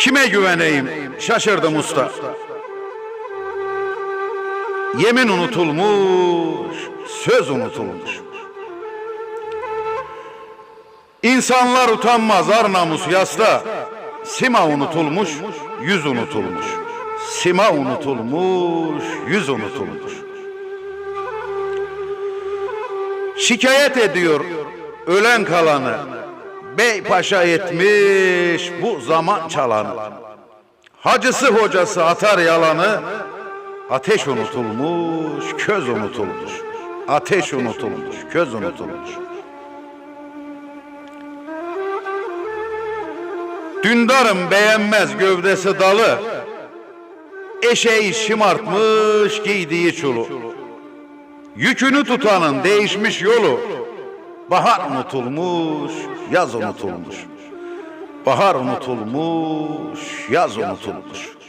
Kime güveneyim? Şaşırdım usta. Yemin unutulmuş, söz unutulmuş. İnsanlar utanmaz ar namus yasta. Sima unutulmuş, yüz unutulmuş. Sima unutulmuş, yüz unutulmuş. Şikayet ediyor ölen kalanı. Bey paşa etmiş bu zaman çalanı. Hacısı hocası atar yalanı. Ateş unutulmuş, köz unutulmuş. Ateş unutulmuş, köz unutulmuş. Dündarım beğenmez gövdesi dalı. Eşeği şımartmış giydiği çulu. Yükünü tutanın değişmiş yolu. Bahar unutulmuş, yaz unutulmuş. Bahar unutulmuş, yaz unutulmuş.